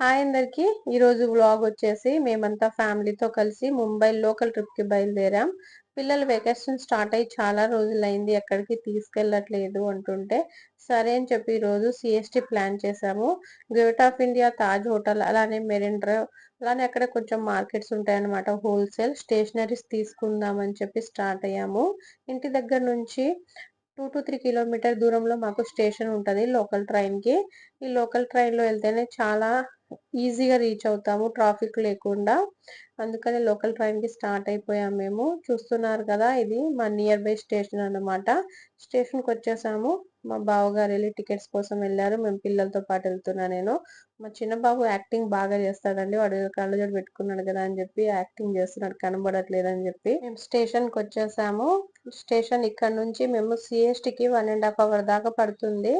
Hi అందరికీ. ఈరోజు vlog వచ్చేసి మేమంతా ఫ్యామిలీతో కలిసి ముంబై లోకల్ ట్రిప్కి బయలుదేరాం. పిల్లలు వెకేషన్ స్టార్ట్ అయ్యి చాలా రోజులైంది ఎక్కడికి తీసుకెళ్ళట్లేదు అంటుంటే సరే అని చెప్పి ఈరోజు సిఎస్టి ప్లాన్ చేసాము Gate of India Taj hotel అలానే మెరిన్ డ్రైవ్ అలానే అక్కడ కొంచెం మార్కెట్స్ ఉంటాయన్నమాట. హోల్సేల్ స్టేషనరీస్ తీసుకుందామని చెప్పి స్టార్ట్ అయ్యాము. ఇంటి దగ్గర నుంచి టూ టు త్రీ కిలోమీటర్ దూరంలో మాకు స్టేషన్ ఉంటుంది లోకల్ ట్రైన్కి ఈ లోకల్ ట్రైన్లో వెళ్తేనే చాలా ఈజీగా రీచ్ అవుతాము ట్రాఫిక్ లేకుండా. అందుకని లోకల్ ట్రైన్కి స్టార్ట్ అయిపోయాం మేము. చూస్తున్నారు కదా ఇది మా నియర్ బై స్టేషన్ అన్నమాట. స్టేషన్కి వచ్చేసాము. మా బావగారు వెళ్ళి టికెట్స్ కోసం వెళ్ళారు. మేము పిల్లలతో పాటు వెళ్తున్నా నేను. మా చిన్న బాబు యాక్టింగ్ బాగా చేస్తాడండి. వాడు కళ్ళజోడు పెట్టుకున్నాడు కదా అని చెప్పి యాక్టింగ్ చేస్తున్నాడు. కనబడట్లేదు అని చెప్పి మేము స్టేషన్కి వచ్చేసాము. స్టేషన్ ఇక్కడ నుంచి మేము సిఎస్టీకి వన్ అండ్ హాఫ్ అవర్ దాకా పడుతుంది.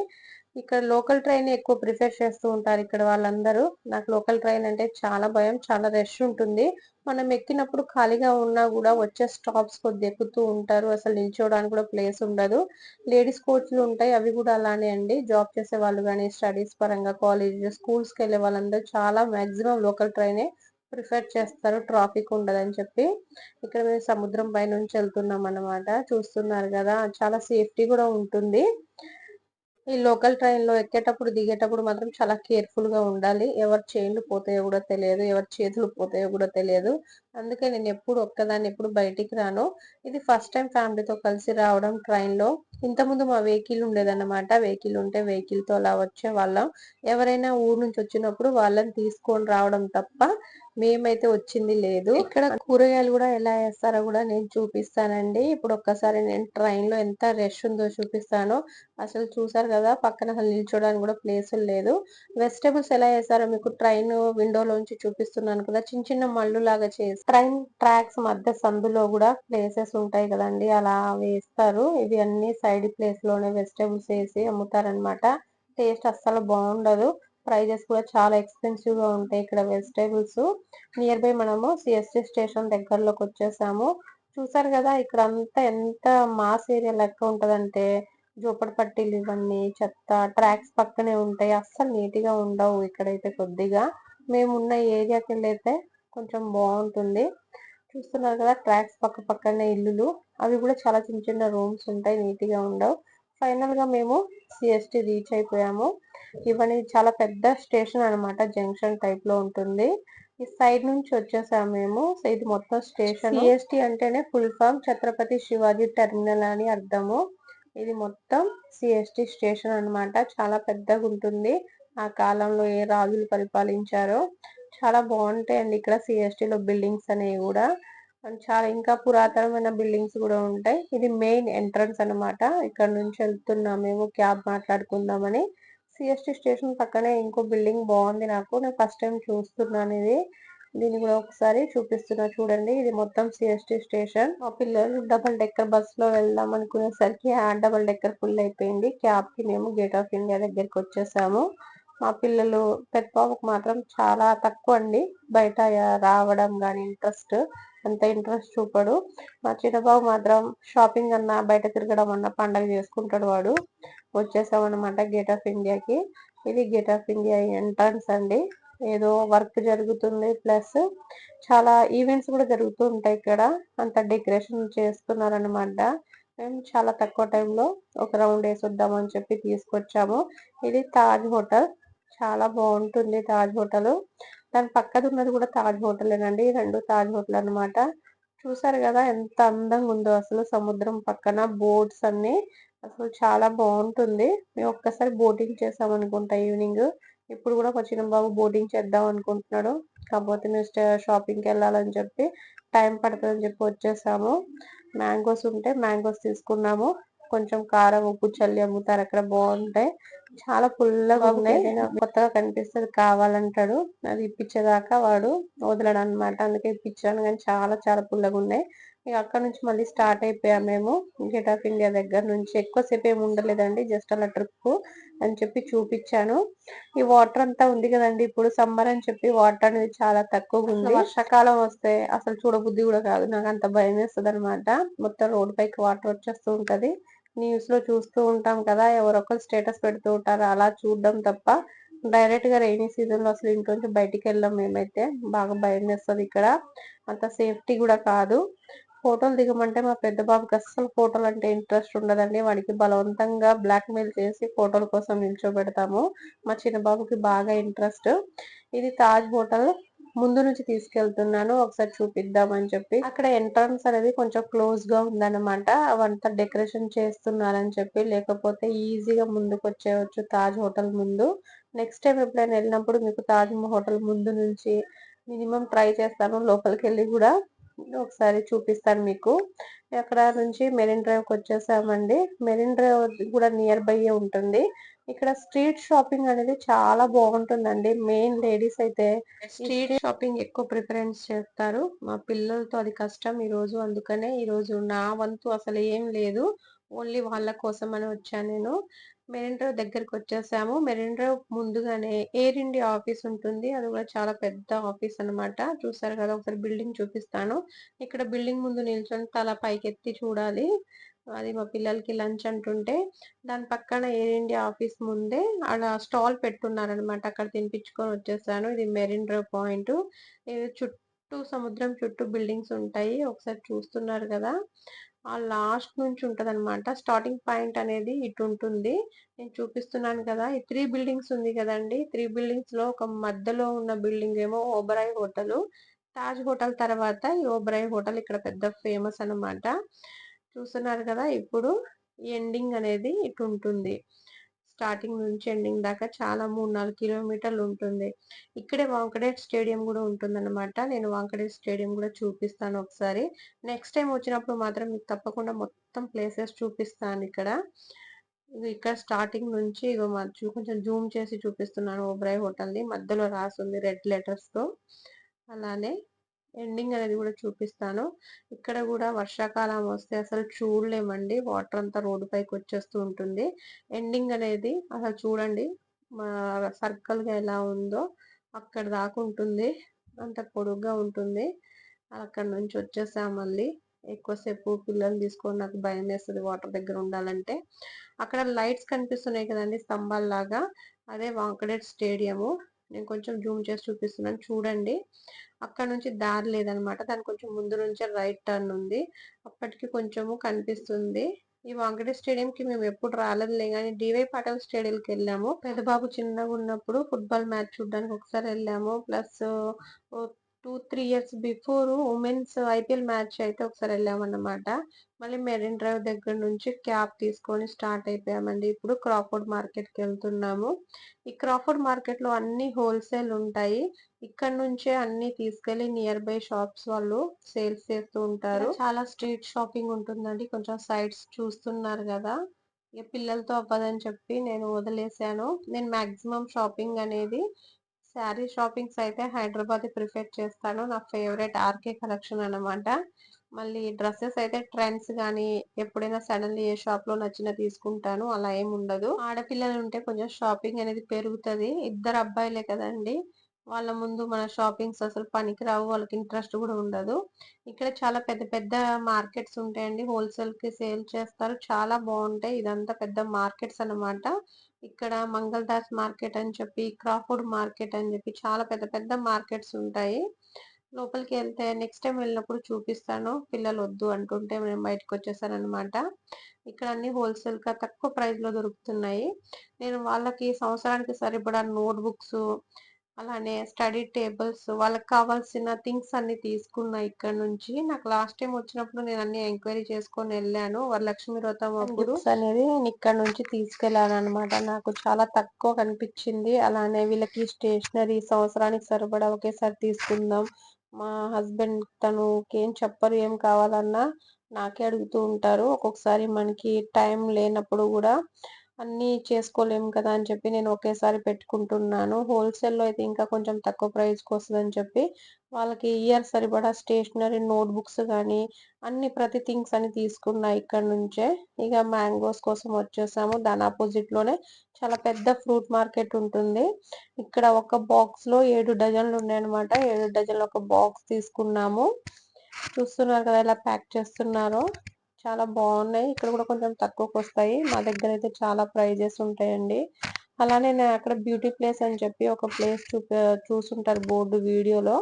ఇక్కడ లోకల్ ట్రైన్ ఎక్కువ ప్రిఫర్ చేస్తూ ఉంటారు ఇక్కడ వాళ్ళందరూ. నాకు లోకల్ ట్రైన్ అంటే చాలా భయం చాలా రష్ ఉంటుంది. మనం ఎక్కినప్పుడు ఖాళీగా ఉన్నా కూడా వచ్చే స్టాప్స్ కొద్ది ఎక్కుతూ ఉంటారు. అసలు నిల్చోవడానికి కూడా ప్లేస్ ఉండదు. లేడీస్ కోచ్లు ఉంటాయి అవి కూడా అలానే అండి. జాబ్ చేసే వాళ్ళు కానీ స్టడీస్ పరంగా కాలేజ్ స్కూల్స్కి వెళ్ళే వాళ్ళందరూ చాలా మ్యాక్సిమం లోకల్ ట్రైనే ప్రిఫర్ చేస్తారు. ట్రాఫిక్ ఉండదని చెప్పి. ఇక్కడ మేము సముద్రం పై నుంచి వెళ్తున్నాం అనమాట చూస్తున్నారు కదా చాలా సేఫ్టీ కూడా ఉంటుంది. ఈ లోకల్ ట్రైన్లో ఎక్కేటప్పుడు దిగేటప్పుడు మాత్రం చాలా కేర్ఫుల్గా ఉండాలి. ఎవరి చైన్లు పోతాయో కూడా తెలియదు. ఎవరి చేతులు పోతాయో కూడా తెలియదు. అందుకే నేను ఎప్పుడు ఒక్కదాన్ని ఎప్పుడు బయటికి రాను. ఇది ఫస్ట్ టైం ఫ్యామిలీతో కలిసి రావడం ట్రైన్లో. ఇంతకుముందు మా వెహికల్ ఉండేదన్నమాట. వెహికల్ ఉంటే వెహికల్తో అలా వచ్చే వాళ్ళం. ఎవరైనా ఊరు నుంచి వచ్చినప్పుడు వాళ్ళని తీసుకొని రావడం తప్ప మేమైతే వచ్చింది లేదు. ఇక్కడ కూరగాయలు కూడా ఎలా వేస్తారో కూడా నేను చూపిస్తానండి. ఇప్పుడు ఒక్కసారి నేను ట్రైన్లో ఎంత రష్ ఉందో చూపిస్తాను. అసలు చూసారు కదా పక్కన అసలు నిల్చోడానికి కూడా ప్లేస్ లేదు. వెజిటేబుల్స్ ఎలా వేస్తారో మీకు ట్రైన్ విండోలోంచి చూపిస్తున్నాను కదా చిన్న చిన్న మళ్ళు లాగా చేసి ట్రైన్ ట్రాక్స్ మధ్య సందులో కూడా ప్లేసెస్ ఉంటాయి కదండి అలా వేస్తారు. ఇవి అన్ని సైడ్ ప్లేస్లోనే వెజిటేబుల్స్ వేసి అమ్ముతారనమాట టేస్ట్ అస్సలు బాగుండదు. ప్రైజెస్ కూడా చాలా ఎక్స్పెన్సివ్గా ఉంటాయి ఇక్కడ వెజిటేబుల్స్. నియర్ బై మనము సిఎస్టీ స్టేషన్ దగ్గరలోకి వచ్చేసాము. చూసారు కదా ఇక్కడ అంతా ఎంత మాస్ ఏరియా లెక్క ఉంటుందంటే జోపడపట్టీలు ఇవన్నీ చెత్త ట్రాక్స్ పక్కనే ఉంటాయి. అస్సలు నీట్గా ఉండవు ఇక్కడైతే కొద్దిగా. మేమున్న ఏరియాకి వెళ్ళైతే కొంచెం బాగుంటుంది. చూస్తున్నారు కదా ట్రాక్స్ పక్క పక్కనే ఇల్లులు. అవి కూడా చాలా చిన్న చిన్న రూమ్స్ ఉంటాయి నీట్గా ఉండవు. ఫైనల్గా మేము సిఎస్టి రీచ్ అయిపోయాము. ఇవన్నీ చాలా పెద్ద స్టేషన్ అనమాట జంక్షన్ టైప్లో ఉంటుంది. ఈ సైడ్ నుంచి వచ్చేసాము మేము. ఇది మొత్తం స్టేషన్. సిఎస్టి అంటేనే full form Chhatrapati Shivaji terminal అని అర్థము. ఇది మొత్తం సిఎస్టి స్టేషన్ అన్నమాట. చాలా పెద్దగా ఉంటుంది. ఆ కాలంలో ఏ రాజులు పరిపాలించారో. చాలా బాగుంటాయండి ఇక్కడ సిఎస్టి లో బిల్డింగ్స్ అనేవి కూడా. చాలా ఇంకా పురాతనమైన బిల్డింగ్స్ కూడా ఉంటాయి. ఇది మెయిన్ ఎంట్రన్స్ అన్నమాట. ఇక్కడ నుంచి వెళ్తున్నాం మేము క్యాబ్ మాట్లాడుకుందామని. సిఎస్టీ స్టేషన్ పక్కనే ఇంకో బిల్డింగ్ బాగుంది నాకు. నేను ఫస్ట్ టైం చూస్తున్నాను ఇది దీన్ని కూడా ఒకసారి చూపిస్తున్నా చూడండి. ఇది మొత్తం సిఎస్టీ స్టేషన్. మా పిల్లలు డబల్ డెక్కర్ బస్లో వెళ్దాం అనుకునేసరికి ఆ డబల్ డెక్కర్ ఫుల్ అయిపోయింది. క్యాబ్కి మేము గేట్ ఆఫ్ ఇండియా దగ్గరికి వచ్చేసాము. మా పిల్లలు పెద్ద బాబుకు మాత్రం చాలా తక్కువ అండి బయట రావడం కానీ ఇంట్రెస్ట్ అంత ఇంట్రెస్ట్ చూపడు. మా చిన్నబాబు మాత్రం షాపింగ్ అన్నా బయట తిరగడం అన్నా పండగ చేసుకుంటాడు వాడు. వచ్చేసామన్నమాట అనమాట గేట్ ఆఫ్ ఇండియాకి. ఇది గేట్ ఆఫ్ ఇండియా ఎంట్రన్స్ అండి. ఏదో వర్క్ జరుగుతుంది ప్లస్ చాలా ఈవెంట్స్ కూడా జరుగుతూ ఉంటాయి ఇక్కడ. అంత డెకరేషన్ చేస్తున్నారు అనమాట మేము చాలా తక్కువ టైంలో ఒక రౌండ్ వేసి వద్దామని చెప్పి తీసుకొచ్చాము. ఇది తాజ్ హోటల్. చాలా బాగుంటుంది తాజ్ హోటల్. దాని పక్కన ఉన్నది కూడా తాజ్ హోటలేనండి. రెండు తాజ్ హోటల్ అనమాట చూసారు కదా ఎంత అందంగా ఉందో అసలు సముద్రం పక్కన బోట్స్ అన్ని. అసలు చాలా బాగుంటుంది. మేము ఒక్కసారి బోటింగ్ చేసాం అనుకుంటా ఈవినింగ్. ఇప్పుడు కూడా మా బాబు బోటింగ్ చేద్దాం అనుకుంటున్నాడు. కాకపోతే మేము షాపింగ్కి వెళ్ళాలని చెప్పి టైం పడుతుందని చెప్పి వచ్చేసాము. మ్యాంగోస్ ఉంటే మ్యాంగోస్ తీసుకున్నాము. కొంచెం కారం ఉప్పు చల్లి అమ్ముతారు అక్కడ బాగుంటాయి. చాలా పుల్లగా ఉన్నాయి. కొత్తగా కనిపిస్తుంది కావాలంటాడు. అది ఇప్పించేదాకా వాడు వదలడు అనమాట అందుకే ఇప్పించాను కానీ చాలా చాలా పుల్లగా ఉన్నాయి. ఇక అక్కడ నుంచి మళ్ళీ స్టార్ట్ అయిపోయాం మేము. గేట్ ఆఫ్ ఇండియా దగ్గర నుంచి ఎక్కువసేపు ఏమి ఉండలేదండి. జస్ట్ అలా ట్రిప్ అని చెప్పి చూపించాను. ఈ వాటర్ అంతా ఉంది కదండి. ఇప్పుడు సమ్మర్ అని చెప్పి వాటర్ అనేది చాలా తక్కువగా ఉంది. వర్షాకాలం వస్తే అసలు చూడబుద్ధి కూడా కాదు. నాకు అంత భయం వేస్తుంది అనమాట మొత్తం రోడ్ పైకి వాటర్ వచ్చేస్తూ ఉంటది. న్యూస్లో చూస్తూ ఉంటాం కదా ఎవరొకరు స్టేటస్ పెడుతూ ఉంటారు. అలా చూడడం తప్ప డైరెక్ట్గా రైనీ సీజన్లో అసలు ఇంట్లోంచి బయటికి వెళ్ళాం మేమైతే బాగా భయం వేస్తుంది ఇక్కడ. అంత సేఫ్టీ కూడా కాదు. ఫోటోలు దిగమంటే మా పెద్ద బాబుకి అస్సలు ఫోటోలు అంటే ఇంట్రెస్ట్ ఉండదండి. వాడికి బలవంతంగా బ్లాక్మెయిల్ చేసి ఫోటోల కోసం నిల్చోబెడతాము. మా చిన్న బాబుకి బాగా ఇంట్రెస్ట్. ఇది తాజ్ హోటల్. ముందు నుంచి తీసుకెళ్తున్నాను ఒకసారి చూపిద్దామని చెప్పి. అక్కడ ఎంట్రన్స్ అనేది కొంచెం క్లోజ్గా ఉందన్నమాట. అవంతా డెకరేషన్ చేస్తున్నారని చెప్పి లేకపోతే ఈజీగా ముందుకు వచ్చేయచ్చు తాజ్ హోటల్ ముందు. నెక్స్ట్ టైం ఎప్పుడైనా వెళ్ళినప్పుడు మీకు తాజ్ హోటల్ ముందు నుంచి మినిమం ట్రై చేస్తాను లోపలికి వెళ్ళి కూడా ఒకసారి చూపిస్తాను మీకు. అక్కడ నుంచి మెరీన్ డ్రైవ్కి వచ్చేసామండి. మెరీన్ డ్రైవ్ కూడా నియర్ బై ఉంటుంది. ఇక్కడ స్ట్రీట్ షాపింగ్ అనేది చాలా బాగుంటుందండి. మెయిన్ లేడీస్ అయితే స్ట్రీట్ షాపింగ్ ఎక్కువ ప్రిఫరెన్స్ చేస్తారు. మా పిల్లలతో అది కష్టం ఈ రోజు. అందుకనే ఈ రోజు నా వంతు అసలు ఏం లేదు. ఓన్లీ వాళ్ళ కోసం అని వచ్చాను నేను. మెరిన్ డ్రైవ్ దగ్గరికి వచ్చేసాము. మెరిన్ డ్రైవ్ ముందుగానే ఎయిర్ ఇండియా ఆఫీస్ ఉంటుంది. అది కూడా చాలా పెద్ద ఆఫీస్ అన్నమాట. చూసారు కదా ఒకసారి బిల్డింగ్ చూపిస్తాను. ఇక్కడ బిల్డింగ్ ముందు నిల్చొని తల పైకెత్తి చూడాలి. అది మా పిల్లలకి లంచ్ అంటుంటే దాని పక్కన ఎయిర్ ఇండియా ఆఫీస్ ముందే అలా స్టాల్ పెట్టున్నారనమాట అక్కడ తినిపించుకొని వచ్చేసాను. ఇది మెరిన్ డ్రైవ్ పాయింట్. ఇది చుట్టూ సముద్రం చుట్టూ బిల్డింగ్స్ ఉంటాయి. ఒకసారి చూస్తున్నారు కదా. ఆ లాస్ట్ నుంచి ఉంటదన్నమాట. స్టార్టింగ్ పాయింట్ అనేది ఇటు ఉంటుంది. నేను చూపిస్తున్నాను కదా. ఈ త్రీ బిల్డింగ్స్ ఉంది కదండి. త్రీ బిల్డింగ్స్లో ఒక మధ్యలో ఉన్న బిల్డింగ్ ఏమో ఓబరాయ్ హోటల్. తాజ్ హోటల్ తర్వాత ఈ ఓబరాయ్ హోటల్ ఇక్కడ పెద్ద ఫేమస్ అన్నమాట. చూస్తున్నారు కదా ఇప్పుడు ఎండింగ్ అనేది ఇటు ఉంటుంది. స్టార్టింగ్ నుంచి ఎండింగ్ దాకా చాలా మూడు నాలుగు కిలోమీటర్లు ఉంటుంది. ఇక్కడే వాంకడేట్ స్టేడియం కూడా ఉంటుందన్నమాట. నేను వాంకడేట్ స్టేడియం కూడా చూపిస్తాను ఒకసారి. నెక్స్ట్ టైం వచ్చినప్పుడు మాత్రం మీకు తప్పకుండా మొత్తం ప్లేసెస్ చూపిస్తాను ఇక్కడ. ఇక్కడ స్టార్టింగ్ నుంచి ఇగో మా కొంచెం జూమ్ చేసి చూపిస్తున్నాను ఓబ్రాయ్ హోటల్ని. మధ్యలో రాసుంది రెడ్ లెటర్స్తో అలానే ఎండింగ్ అనేది కూడా చూపిస్తాను. ఇక్కడ కూడా వర్షాకాలం వస్తే అసలు చూడలేమండి. వాటర్ అంతా రోడ్డు పైకి వచ్చేస్తూ ఉంటుంది. ఎండింగ్ అనేది అసలు చూడండి. మా ఎలా ఉందో అక్కడ దాకా ఉంటుంది. అంత పొడుగ్గా ఉంటుంది. అక్కడ నుంచి వచ్చేసాం మళ్ళీ. ఎక్కువసేపు పిల్లల్ని తీసుకొని నాకు భయం వేస్తుంది వాటర్ దగ్గర ఉండాలంటే. అక్కడ లైట్స్ కనిపిస్తున్నాయి కదండి స్తంభాల్లాగా. అదే వాంకడేట్ స్టేడియము. నేను కొంచెం జూమ్ చేసి చూపిస్తున్నాను. చూడండి. అక్కడ నుంచి దారి లేదనమాట. దాని కొంచెం ముందు నుంచే రైట్ టర్న్ ఉంది. అప్పటికి కొంచెము కనిపిస్తుంది. ఈ వాంకటే స్టేడియం కి మేము ఎప్పుడు రాలేదులే కానీ డివై పాటల్ స్టేడియం కి వెళ్ళాము. పెద్దబాబు చిన్నగా ఉన్నప్పుడు ఫుట్బాల్ మ్యాచ్ చూడడానికి ఒకసారి వెళ్ళాము. Plus two three years before women's IPL match అయితే ఒకసారి వెళ్ళామన్నమాట. మళ్ళీ మెరిన్ డ్రైవ్ దగ్గర నుంచి క్యాబ్ తీసుకొని స్టార్ట్ అయిపోయామండి. ఇప్పుడు క్రాఫర్డ్ మార్కెట్కి వెళ్తున్నాము. ఈ క్రాఫర్డ్ మార్కెట్లో అన్ని హోల్సేల్ ఉంటాయి. ఇక్కడ నుంచే అన్ని తీసుకెళ్ళి నియర్ బై షాప్స్ వాళ్ళు సేల్స్ చేస్తూ ఉంటారు. చాలా స్ట్రీట్ షాపింగ్ ఉంటుందండి. కొంచెం సైట్స్ చూస్తున్నారు కదా. ఇక పిల్లలతో అవ్వదని చెప్పి నేను వదిలేసాను. నేను మాక్సిమం షాపింగ్ అనేది శారీ షాపింగ్స్ అయితే హైదరాబాద్ ప్రిఫర్ చేస్తాను. నా ఫేవరెట్ ఆర్కే కలెక్షన్ అనమాట మళ్ళీ డ్రెస్సెస్ అయితే ట్రెండ్స్ కానీ ఎప్పుడైనా సడన్లీ ఏ షాప్లో నచ్చిన తీసుకుంటాను. అలా ఏం ఉండదు. ఆడపిల్లలు ఉంటే కొంచెం షాపింగ్ అనేది పెరుగుతుంది. ఇద్దరు అబ్బాయిలే కదండి. వాళ్ళ ముందు మన షాపింగ్స్ అసలు పనికిరావు. వాళ్ళకి ఇంట్రెస్ట్ కూడా ఉండదు. ఇక్కడ చాలా పెద్ద పెద్ద మార్కెట్స్ ఉంటాయండి. హోల్సేల్కి సేల్ చేస్తారు. చాలా బాగుంటాయి. ఇదంతా పెద్ద మార్కెట్స్ అన్నమాట. ఇక్కడ మంగళదాస్ మార్కెట్ అని చెప్పి క్రాఫుడ్ మార్కెట్ అని చెప్పి చాలా పెద్ద పెద్ద మార్కెట్స్ ఉంటాయి. లోపలికి వెళ్తే నెక్స్ట్ టైం వెళ్ళినప్పుడు చూపిస్తాను. పిల్లలు వద్దు అంటుంటే మేము బయటకు వచ్చేసానమాట ఇక్కడ అన్ని హోల్సేల్గా తక్కువ ప్రైస్లో దొరుకుతున్నాయి. నేను వాళ్ళకి సంవత్సరానికి సరిపడా నోట్బుక్స్ అలానే స్టడీ టేబుల్స్ వాళ్ళకి కావాల్సిన థింగ్స్ అన్ని తీసుకున్నా ఇక్కడ నుంచి. నాకు లాస్ట్ టైం వచ్చినప్పుడు నేను అన్ని ఎంక్వైరీ చేసుకొని వెళ్ళాను. వరలక్ష్మి వ్రతం అప్పుడు అనేది నేను ఇక్కడ నుంచి తీసుకెళ్ళాను అనమాట నాకు చాలా తక్కువ కనిపించింది. అలానే వీళ్ళకి స్టేషనరీ సంవత్సరానికి సరిపడా ఒకేసారి తీసుకుందాం. మా హస్బెండ్ తను ఏం చెప్పరు ఏం కావాలన్నా నాకే అడుగుతూ ఉంటారు. ఒక్కొక్కసారి మనకి టైం లేనప్పుడు కూడా అన్నీ చేసుకోలేము కదా అని చెప్పి నేను ఒకేసారి పెట్టుకుంటున్నాను. హోల్సేల్లో అయితే ఇంకా కొంచెం తక్కువ ప్రైస్కి వస్తుందని చెప్పి వాళ్ళకి ఇయర్ సరిపడా స్టేషనరీ నోట్బుక్స్ కానీ అన్ని ప్రతి థింగ్స్ అని తీసుకున్నా ఇక్కడ నుంచే. ఇక మ్యాంగోస్ కోసం వచ్చేసాము. దాని ఆపోజిట్లోనే చాలా పెద్ద ఫ్రూట్ మార్కెట్ ఉంటుంది. ఇక్కడ ఒక బాక్స్లో ఏడు డజన్లు ఉన్నాయన్నమాట. ఏడు డజన్లు ఒక బాక్స్ తీసుకున్నాము. చూస్తున్నారు కదా ఎలా ప్యాక్ చేస్తున్నారో. చాలా బాగున్నాయి. ఇక్కడ కూడా కొంచెం తక్కువకి వస్తాయి మా దగ్గర అయితే చాలా ప్రైజెస్ ఉంటాయండి. అలానే నేను అక్కడ బ్యూటీ ప్లేస్ అని చెప్పి ఒక ప్లేస్ చూపి చూసుంటారు బోర్డు వీడియోలో.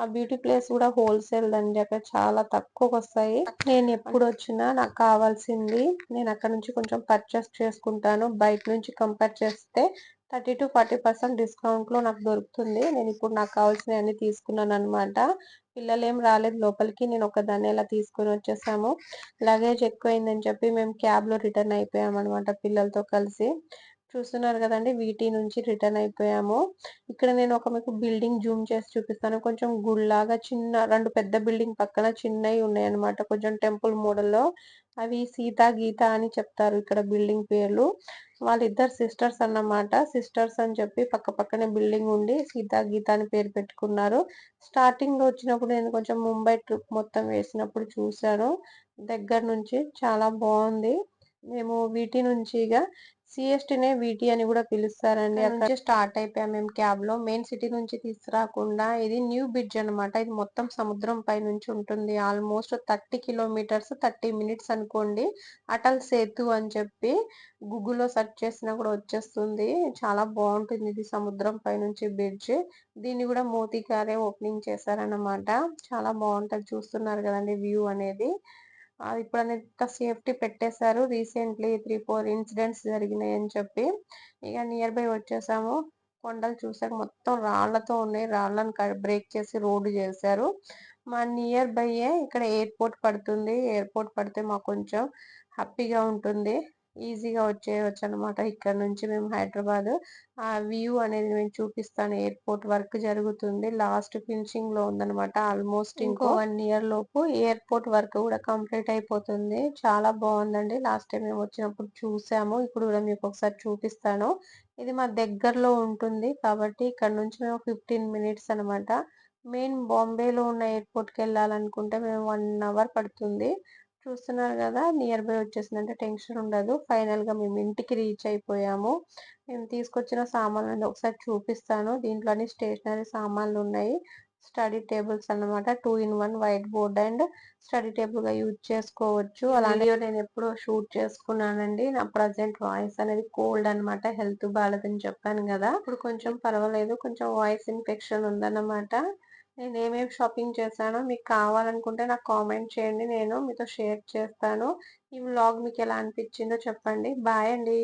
ఆ బ్యూటీ ప్లేస్ కూడా హోల్సేల్ అండి. అక్కడ చాలా తక్కువకి వస్తాయి నేను ఎప్పుడు వచ్చినా నాకు కావాల్సింది నేను అక్కడ నుంచి కొంచెం పర్చేస్ చేసుకుంటాను. బయట నుంచి కంపేర్ చేస్తే థర్టీ టు ఫార్టీ పర్సెంట్ డిస్కౌంట్లో నాకు దొరుకుతుంది. నేను ఇప్పుడు నాకు కావాల్సినవి అన్ని తీసుకున్నాను అనమాట పిల్లలు ఏం రాలేదు. లోపలికి నేను ఒకదాన్ని ఇలా తీసుకొని వచ్చేసాము. లగేజ్ ఎక్కువైందని చెప్పి మేము క్యాబ్లో రిటర్న్ అయిపోయాం అనమాట పిల్లలతో కలిసి. చూస్తున్నారు కదండి వీటి నుంచి రిటర్న్ అయిపోయాము. ఇక్కడ నేను ఒక మీకు బిల్డింగ్ జూమ్ చేసి చూపిస్తాను. కొంచెం గుడిలాగా చిన్న రెండు పెద్ద బిల్డింగ్ పక్కన చిన్నవి ఉన్నాయన్నమాట. కొంచెం టెంపుల్ మోడల్లో అవి సీత గీత అని చెప్తారు ఇక్కడ బిల్డింగ్ పేర్లు. వాళ్ళిద్దరు సిస్టర్స్ అన్నమాట. సిస్టర్స్ అని చెప్పి పక్క పక్కనే బిల్డింగ్ ఉండి సీత గీత అని పేరు పెట్టుకున్నారు. స్టార్టింగ్లో వచ్చినప్పుడు నేను కొంచెం ముంబై ట్రిప్ మొత్తం వేసినప్పుడు చూశాను. దగ్గర నుంచి చాలా బాగుంది. మేము వీటి నుంచిగా సిఎస్టీనే వీటి అని కూడా పిలుస్తారండి. అక్కడ స్టార్ట్ అయిపోయాం మేము క్యాబ్లో. మెయిన్ సిటీ నుంచి తీసుకురాకుండా ఇది న్యూ బ్రిడ్జ్ అనమాట ఇది మొత్తం సముద్రం పై నుంచి ఉంటుంది. Almost thirty kilometres thirty minutes అనుకోండి. అటల్ సేతు అని చెప్పి గూగుల్లో సెర్చ్ చేసినా కూడా వచ్చేస్తుంది. చాలా బాగుంటుంది ఇది సముద్రం పై నుంచి బ్రిడ్జ్. దీన్ని కూడా మోతీ గారే ఓపెనింగ్ చేశారన్నమాట. చాలా బాగుంటది. చూస్తున్నారు కదండి వ్యూ అనేది. ఇప్పుడు అనేది సేఫ్టీ పెట్టేశారు. రీసెంట్లీ త్రీ ఫోర్ ఇన్సిడెంట్స్ జరిగినాయి అని చెప్పి. ఇక నియర్ బై వచ్చేసాము. కొండలు చూసాక మొత్తం రాళ్ళతో ఉన్నాయి. రాళ్ళను బ్రేక్ చేసి రోడ్డు చేశారు. మా నియర్ బైయే ఇక్కడ ఎయిర్పోర్ట్ పడుతుంది. ఎయిర్పోర్ట్ పడితే మాకు కొంచెం హ్యాపీగా ఉంటుంది. ఈజీగా వచ్చేయచ్చు అనమాట ఇక్కడ నుంచి మేము హైదరాబాద్ ఆ వ్యూ అనేది నేను చూపిస్తాను. ఎయిర్పోర్ట్ వర్క్ జరుగుతుంది. లాస్ట్ ఫినిషింగ్లో ఉందన్నమాట. ఆల్మోస్ట్ ఇంకో వన్ ఇయర్ లోపు ఎయిర్పోర్ట్ వర్క్ కూడా కంప్లీట్ అయిపోతుంది. చాలా బాగుందండి. లాస్ట్ టైం మేము వచ్చినప్పుడు చూసాము. ఇప్పుడు కూడా మీకు ఒకసారి చూపిస్తాను. ఇది మా దగ్గరలో ఉంటుంది కాబట్టి ఇక్కడ నుంచి మేము ఫిఫ్టీన్ మినిట్స్ అనమాట మెయిన్ బాంబేలో ఉన్న ఎయిర్పోర్ట్కి వెళ్ళాలనుకుంటే మేము వన్ అవర్ పడుతుంది. చూస్తున్నారు కదా నియర్ బై వచ్చేసిందంటే టెన్షన్ ఉండదు. ఫైనల్గా మేము ఇంటికి రీచ్ అయిపోయాము. మేము తీసుకొచ్చిన సామాన్లు ఒకసారి చూపిస్తాను. దీంట్లో అన్ని స్టేషనరీ సామాన్లు ఉన్నాయి. స్టడీ టేబుల్స్ అన్నమాట. Two in one whiteboard and study టేబుల్గా use చేసుకోవచ్చు. అలాగే నేను ఎప్పుడో షూట్ చేసుకున్నానండి. నా ప్రజెంట్ వాయిస్ అనేది కోల్డ్ అన్నమాట. హెల్త్ బాగాలేదని చెప్పాను కదా. ఇప్పుడు కొంచెం పర్వాలేదు. కొంచెం వాయిస్ ఇన్ఫెక్షన్ ఉందన్నమాట. నేను ఏమేమి షాపింగ్ చేశానో మీకు కావాలనుకుంటే నాకు కామెంట్ చేయండి. నేను మీతో షేర్ చేస్తాను. ఈ వ్లాగ్ మీకు ఎలా అనిపించిందో చెప్పండి. బాయ్ అండి.